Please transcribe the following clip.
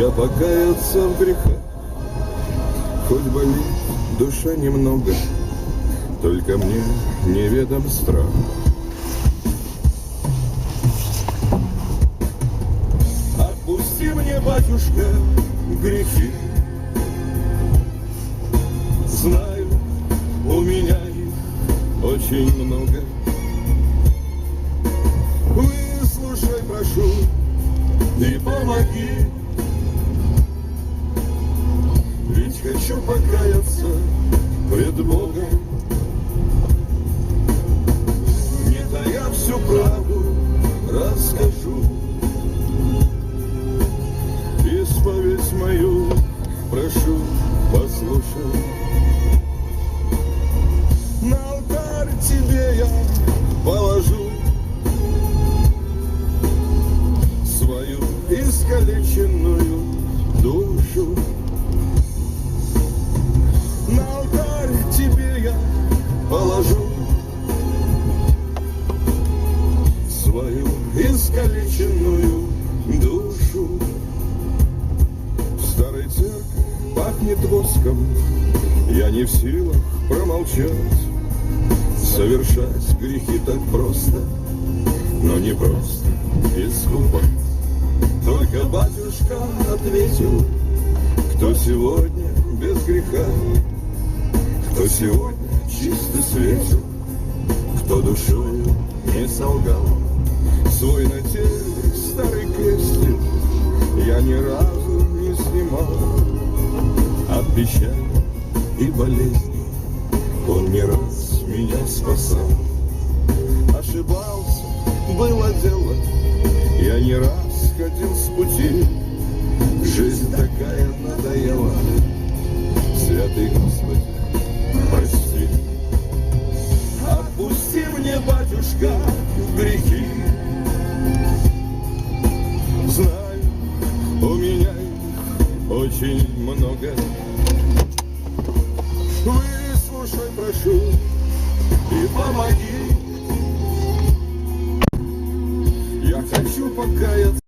Я покаяться в грехах, хоть болит душа немного, Только мне неведом страх. Отпусти мне, батюшка, грехи. Знаю, у меня их очень много. Выслушай, прошу, и помоги. Хочу покаяться пред Богом. Не тая всю правду расскажу. Исповедь мою прошу, послушай. Свою искалеченную душу. В старой церкви пахнет воском, я не в силах промолчать. Совершать грехи так просто, но не просто искупать. Только батюшка ответил, кто сегодня без греха, кто сегодня чисто светил, кто душою не солгал. Свой на теле старый крестик я ни разу не снимал. От печали и болезни он не раз меня спасал. Ошибался, было дело, я не раз ходил с пути. Жизнь такая надоела, святый Господи, прости. Отпусти мне, батюшка, грехи. Очень много. Выслушай, прошу, и помоги. Я хочу покаяться.